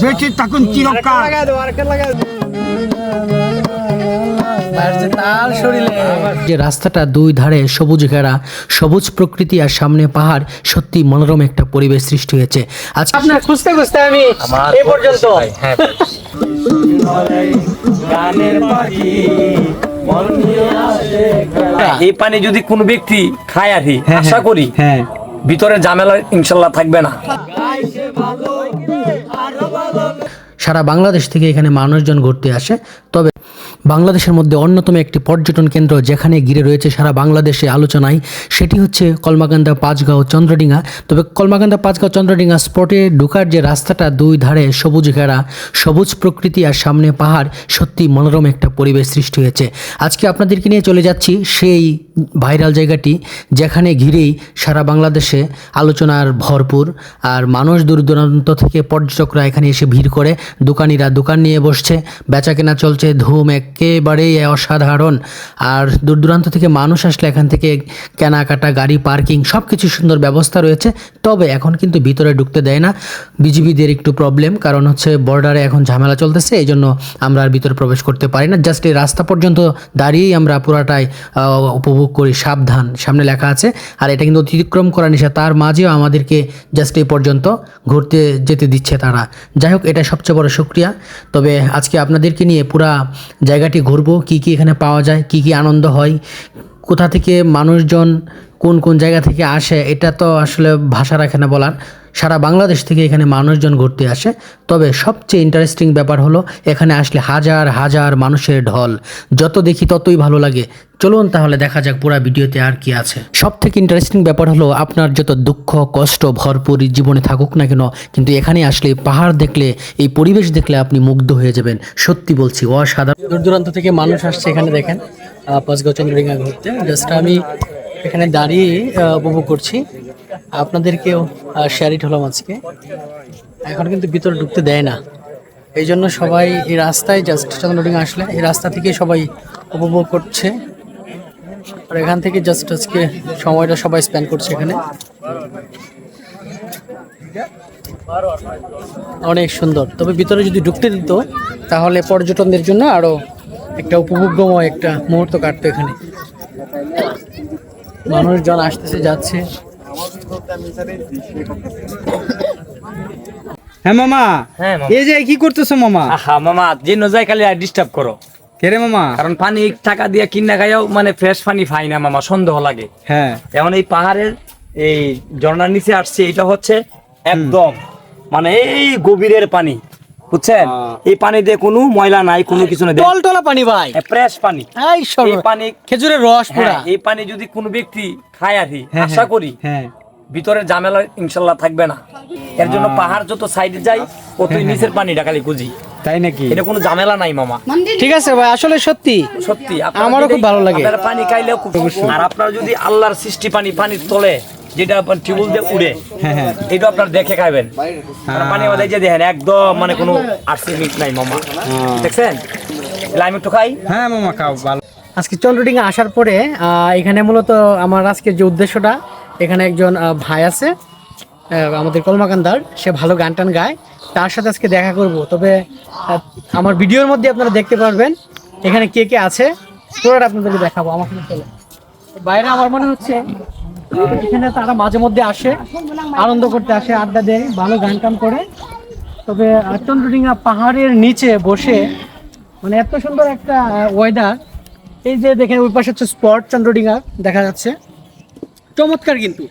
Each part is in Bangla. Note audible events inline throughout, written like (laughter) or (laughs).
বেঁচে থাকুন চিরকাল। যে রাস্তাটা দুই ধারে সবুজ ঘেরা সবুজ প্রকৃতি আর সামনে পাহাড় সত্যি মনোরম একটা পরিবেশ সৃষ্টি হয়েছে। আজকে আপনার খুঁজতে খুঁজতে আমি এই পর্যন্ত। এই পানি যদি কোনো ব্যক্তি খায় আর কি, আশা করি হ্যাঁ। ভিতরে ঝামেলা ইনশাল্লাহ থাকবে না। সারা বাংলাদেশ থেকে এখানে মানুষজন ঘুরতে আসে। তবে বাংলাদেশের মধ্যে অন্যতম একটি পর্যটন কেন্দ্র যেখানে ঘিরে রয়েছে সারা বাংলাদেশে আলোচনায়, সেটি হচ্ছে কলমাকান্দা পাঁচগাঁও চন্দ্রডিঙ্গা। তবে কলমাকান্দা পাঁচগাঁও চন্দ্রডিঙ্গা স্পটে ঢোকার যে রাস্তাটা, দুই ধারে সবুজ ঘেরা, সবুজ প্রকৃতি আর সামনে পাহাড় সত্যি মনোরম একটা পরিবেশ সৃষ্টি হয়েছে। আজকে আপনাদেরকে নিয়ে চলে যাচ্ছি সেই ভাইরাল জায়গাটি, যেখানে ঘিরেই সারা বাংলাদেশে আলোচনার ভরপুর। আর মানুষ দূর দূরান্ত থেকে পর্যটকরা এখানে এসে ভিড় করে, দোকানিরা দোকান নিয়ে বসছে বেচা কেনা চলছে ধুম একেবারেই অসাধারণ। আর দূর দূরান্ত থেকে মানুষ আসলে এখান থেকে কেনাকাটা, গাড়ি, পার্কিং সব কিছু সুন্দর ব্যবস্থা রয়েছে। তবে এখন কিন্তু ভিতরে ঢুকতে দেয় না। বিজিবিদের একটু প্রবলেম কারণ হচ্ছে বর্ডারে এখন ঝামেলা চলতেছে এই জন্য আমরা আর ভিতরে প্রবেশ করতে পারি না। জাস্ট এই রাস্তা পর্যন্ত দাঁড়িয়েই আমরা পুরাটাই উপভোগ করি সাবধান। সামনে লেখা আছে, আর এটা কিন্তু অতিক্রম করা নিষেধ। তার মাঝেও আমাদেরকে জাস্ট এই পর্যন্ত ঘুরতে যেতে দিচ্ছে তারা। যাই হোক, এটা সবচেয়ে বড় শুক্রিয়া তবে আজকে আপনাদেরকে নিয়ে পুরা জায়গাটি ঘুরবো কি কি এখানে পাওয়া যায় কি কি আনন্দ হয় কোথা থেকে মানুষজন কোন কোন জায়গা থেকে আসে, এটা তো আসলে ভাষা রাখে না বলার। সারা বাংলাদেশ থেকে এখানে মানুষজন ঘুরতে আসে। তবে সবচেয়ে ইন্টারেস্টিং ব্যাপার হলো, এখানে আসলে হাজার হাজার মানুষের ঢল। যত দেখি ততই ভালো লাগে। চলুন তাহলে দেখা যাক পুরো ভিডিওতে আর কি আছে। সব থেকে ইন্টারেস্টিং ব্যাপার হলো, আপনার যত দুঃখ, কষ্ট, ভরপুর জীবনে থাকুক না কেন, কিন্তু এখানে আসলে পাহাড় দেখলে, এই পরিবেশ দেখলে আপনি মুগ্ধ হয়ে যাবেন। সত্যি বলছি, অসাধারণ। দূর দূরান্ত থেকে মানুষ আসছে এখানে দেখেন। পাঁচগাঁও ঘুরতে। জাস্ট আমি এখানে দাঁড়িয়ে উপভোগ করছি। আপনাদেরকেও শেয়ার ইট হলাম আজকে। এখন কিন্তু ভিতরে ঢুকতে দেয় না। এই জন্য সবাই এই রাস্তায় জাস্ট চন্দ্রডিঙ্গা আসলে, এই রাস্তা থেকে সবাই উপভোগ করছে। আর এখান থেকে জাস্ট আজকে সময়টা সবাই স্পেন্ড করছে এখানে। অনেক সুন্দর। তবে ভিতরে যদি ঢুকতে দিত, তাহলে পর্যটনদের জন্য আরও একটা উপভোগ্যময় একটা মুহূর্ত কাটতো এখানে। মানুষজন আসতেছে যাচ্ছে। হ্যাঁ মামা। হ্যাঁ, এই যে কি করতেছো মামা? আহা মামা যে নজায় খালি আর ডিস্টার্ব করো। কেরে মামা? কারণ পানি টাকা দিয়ে কিনা খাইও মানে ফ্রেশ পানি পাই না মামা সন্দেহ লাগে। হ্যাঁ। যেমন এই পাহাড়ের এই ঝর্ণার নিচে আসছে এটা হচ্ছে একদম মানে এই গভীরের পানি। বুঝছেন? এই পানিতে কোনো ময়লা নাই কোনো কিছু নাই। টলটলা পানি ভাই। ফ্রেশ পানি। এই পানি খেজুরের রস পুরা। হ্যাঁ, এই পানি যদি কোনো ব্যক্তি খায় আর হ্যাঁ, আশা হ্যাঁ, করি হ্যাঁ। ভিতরে ঝামেলা ইনশাল্লাহ থাকবে না। এর জন্য পাহাড় যত সাইডে যাই ততই নিচের পানিটা খালি খুঁজি। তাই নাকি? এটা কোনো ঝামেলা নাই মামা। ঠিক আছে ভাই আসলে সত্যি। সত্যি আমারও খুব ভালো লাগে। আপনারা পানি খাইলেও খুব আর আপনারা যদি আল্লাহর সৃষ্টি পানি পানির তলে যেটা আপনার টিউবওয়েল দিয়ে উড়ে হ্যাঁ হ্যাঁ। এটা আপনার দেখে খাবেন আর পানি আমাদের যে দেখেন একদম মানে কোনো আর্সেনিক নাই মামা। দেখছেন? আমি একটু খাই। হ্যাঁ মামা খাও ভালো। আজকে চন্দ্রডিঙ্গা আসার পরে আহ, এখানে মূলত আমার আজকের যে উদ্দেশ্যটা এখানে একজন ভাই আছে আমাদের কলমাকান্দার সে ভালো গান টান গায়। তার সাথে আজকে দেখা করব। তবে আমার ভিডিওর মধ্যে আপনারা দেখতে পারবেন এখানে কে কে আছে। পুরোটা আপনাদেরকে দেখাবো আমার বাইরে আমার মনে হচ্ছে এখানে তারা মাঝে মধ্যে আসে, আনন্দ করতে আসে, আড্ডা দেয়, ভালো গান টান করে। তবে চন্দ্রডিঙ্গা পাহাড়ের নিচে বসে মানে এত সুন্দর একটা ওয়েদার এই যে দেখেন, ওই পাশে হচ্ছে স্পট চন্দ্রডিঙ্গা, দেখা যাচ্ছে। চমৎকার কিন্তু।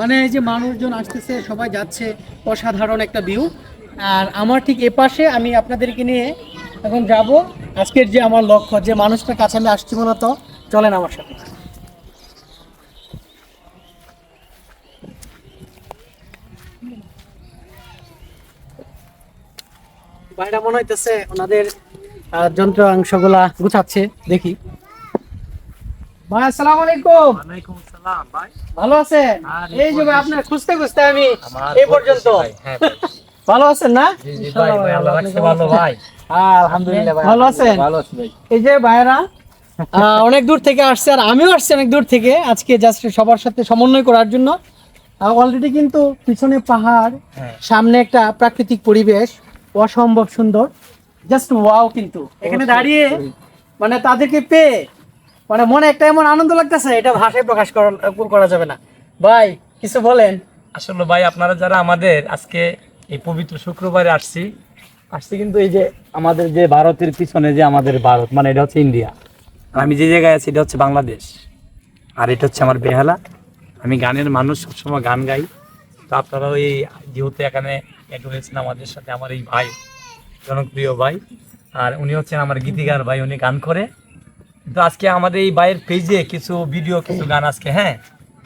মানে এই যে মানুষজন আসতেছে, সবাই যাচ্ছে, অসাধারণ একটা ভিউ আর আমার ঠিক এ পাশে আমি আপনাদেরকে নিয়ে এখন যাব। আজকের যে আমার লক্ষ্য, যে মানুষটার কাছে আমি আসছি মূলত চলেন আমার সাথে। বাইরে মনে হইতেছে ওনাদের আহ, যন্ত্রাংশগুলা গুছাচ্ছে দেখি। ভাই আসসালামু আলাইকুম। ওয়ালাইকুম আসসালাম ভাই। ভালো আছেন? এই যে ভাই আপনার খুঁজতে খুঁজতে আমি এই পর্যন্ত। ভালো আছেন না? হ্যাঁ, আলহামদুলিল্লাহ ভাই ভালো আছেন এই যে ভাইরা অনেক দূর থেকে আসছে আর আমিও আসছি অনেক দূর থেকে আজকে জাস্ট সবার সাথে সমন্বয় করার জন্য। অলরেডি কিন্তু পিছনে পাহাড় সামনে একটা প্রাকৃতিক পরিবেশ অসম্ভব সুন্দর। জাস্ট ওয়াও কিন্তু। এখানে দাঁড়িয়ে মানে তাদেরকে পেয়ে মানে মনে একটা এমন আনন্দ লাগতেছে এটা ভাষায় প্রকাশ করা যাবে না। ভাই কিছু বলেন। আসলে ভাই আপনারা যারা আমাদের আজকে এই পবিত্র শুক্রবারে আসছি আসছি কিন্তু এই যে আমাদের যে ভারতের পিছনে যে আমাদের ভারত মানে এটা হচ্ছে ইন্ডিয়া। আমি যে জায়গায় আছি এটা হচ্ছে বাংলাদেশ। আর এটা হচ্ছে আমার বেহালা। আমি গানের মানুষ সবসময় গান গাই। তো আপনারাও এই যেহেতু এখানে এড হয়েছেন আমাদের সাথে, আমার এই ভাই, জনপ্রিয় ভাই। আর উনি হচ্ছেন আমার গীতিকার ভাই, উনি গান করে। তো আজকে আমাদের এই ভাইয়ের পেজে কিছু ভিডিও কিছু গান আজকে হ্যাঁ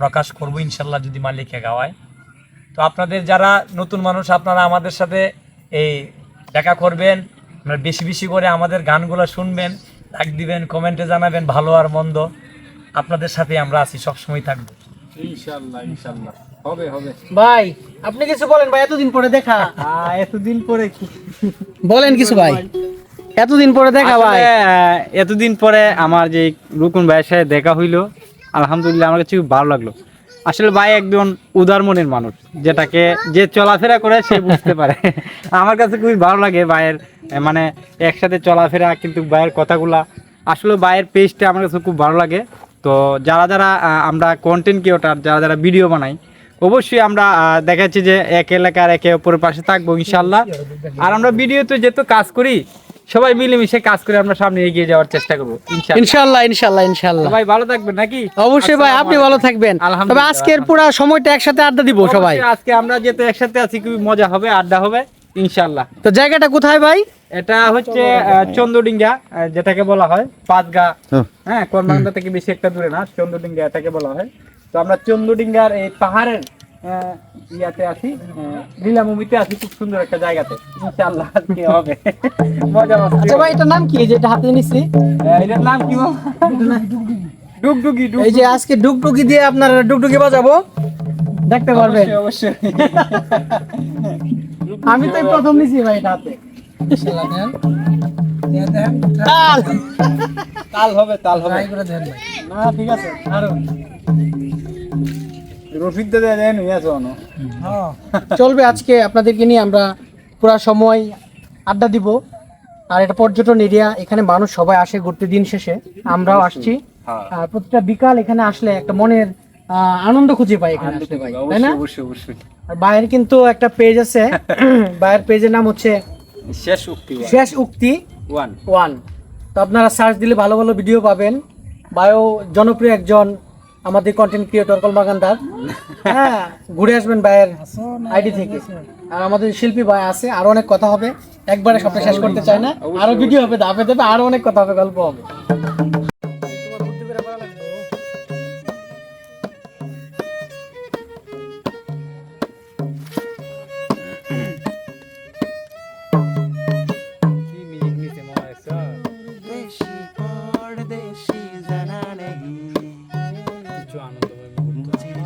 প্রকাশ করব ইনশাল্লাহ যদি মালিকে গাওয়ায়। তো আপনাদের যারা নতুন মানুষ, আপনারা আমাদের সাথে এই দেখা করবেন। আপনারা বেশি বেশি করে আমাদের গানগুলো শুনবেন, লাইক দিবেন, কমেন্টে জানাবেন, ভালো আর মন্দ। আপনাদের সাথে আমরা আছি, সবসময় থাকব। ইনশাল্লাহ ইনশাল্লাহ। হবে হবে। ভাই আপনি কিছু বলেন ভাই এতদিন পরে দেখা। এতদিন পরে বলেন কিছু ভাই। এতদিন পরে দেখা ভাই। আহ, এতদিন পরে আমার যে রুকুন ভাইয়ের সাথে দেখা হইল আলহামদুলিল্লাহ আমার কাছে খুব ভালো লাগল। আসলে ভাই একজন উদার মনের মানুষ যেটাকে যে চলাফেরা করে সে বুঝতে পারে। আমার কাছে খুবই ভালো লাগে ভাইয়ের মানে একসাথে চলাফেরা কিন্তু ভাইয়ের কথাগুলা। আসলে ভাইয়ের পেজটা আমার কাছে খুব ভালো লাগে। তো যারা যারা আমরা কন্টেন্ট ক্রিয়েটার যারা যারা ভিডিও বানাই অবশ্যই আমরা দেখাচ্ছি যে এক এলাকার একে অপরের পাশে থাকব ইনশাল্লাহ আর আমরা ভিডিওতে যেহেতু কাজ করি সবাই মিলেমিশে কাজ করে আমরা সামনে এগিয়ে যাওয়ার চেষ্টা করব ইনশাল্লাহ ইনশাল্লাহ ইনশাল্লাহ সবাই ভালো থাকবেন নাকি? অবশ্যই ভাই আপনি ভালো থাকবেন। তবে আজকের পুরো সময়টা একসাথে আড্ডা দিব সবাই। আজকে আমরা যেহেতু একসাথে আছি খুবই মজা হবে আড্ডা হবে ইনশাল্লাহ তো জায়গাটা কোথায় ভাই? এটা হচ্ছে আহ, চন্দ্রডিঙ্গা যেটাকে বলা হয় পাঁচগা। হ্যাঁ কর্মাঙ্গা থেকে বেশি একটা দূরে না চন্দ্রডিঙ্গা এটাকে বলা হয়। তো আমরা চন্দ্রডিঙ্গার এই পাহাড়ের ইয়াতে আছি লীলাভূমিতে আছি খুব সুন্দর একটা জায়গাতে। ইনশাল্লাহ আজকে হবে। মজা আচ্ছা ভাই এটার নাম কি? যেটা হাতে আহ, এটার নাম কি? ডুগডুগি এই যে আজকে ডুগডুগি দিয়ে আপনার ডুগডুগি বাজাবো। দেখতে পারবেন। অবশ্যই। আমি তো প্রথম নিছি ভাই এটা হাতে। তাল। তাল হবে তাল হবে। না ঠিক আছে আরও রফিক দাদা দেন ইয়াছ অনো চলবে আজকে আপনাদেরকে নিয়ে আমরা পুরা সময় আড্ডা দিব। আর এটা পর্যটন এরিয়া এখানে মানুষ সবাই আসে ঘুরতে দিন শেষে। আমরাও আসছি। হ্যাঁ। আর প্রতিটা বিকাল এখানে আসলে একটা মনের আহ, আনন্দ খুঁজে পাই এখানে আসলে ভাই তাই না? অবশ্যই অবশ্যই আর বাইরের কিন্তু একটা পেজ আছে। (laughs) বাইরের পেজের নাম হচ্ছে শেষ উক্তি শেষ উক্তি। ওয়ান ওয়ান তো আপনারা সার্চ দিলে ভালো ভালো ভিডিও পাবেন। বায়ো জনপ্রিয় একজন আমাদের কন্টেন্ট ক্রিয়েটর কলমাকান্দার হ্যাঁ ঘুরে আসবেন ভাইয়ের আইডি থেকে। আর আমাদের শিল্পী ভাই আছে আরও অনেক কথা হবে। একবারে সবটা শেষ করতে চায় না। আরও ভিডিও হবে ধাপে ধাপে আরও অনেক কথা হবে গল্প হবে।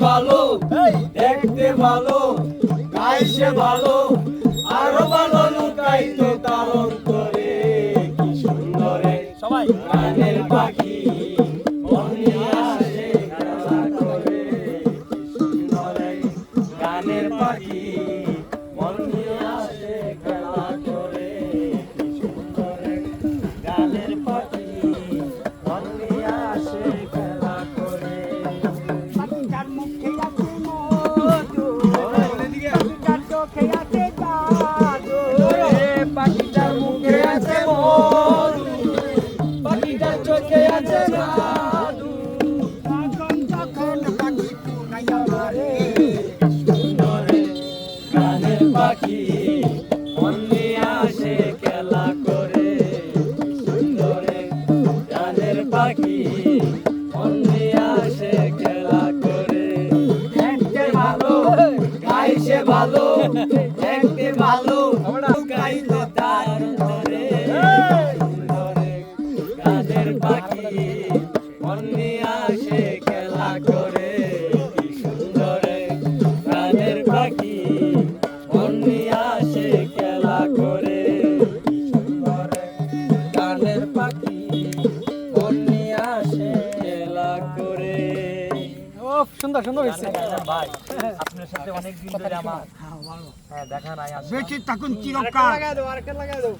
ভালো দেখতে ভালো গাইছে ভালো। সুন্দর সুন্দর হয়েছে ভাই আপনার সাথে অনেক দিন ধরে আমার হ্যাঁ দেখা নাই বেঁচে থাকুন চিরকাল লাগাই দাও আরেকটা লাগাই দাও।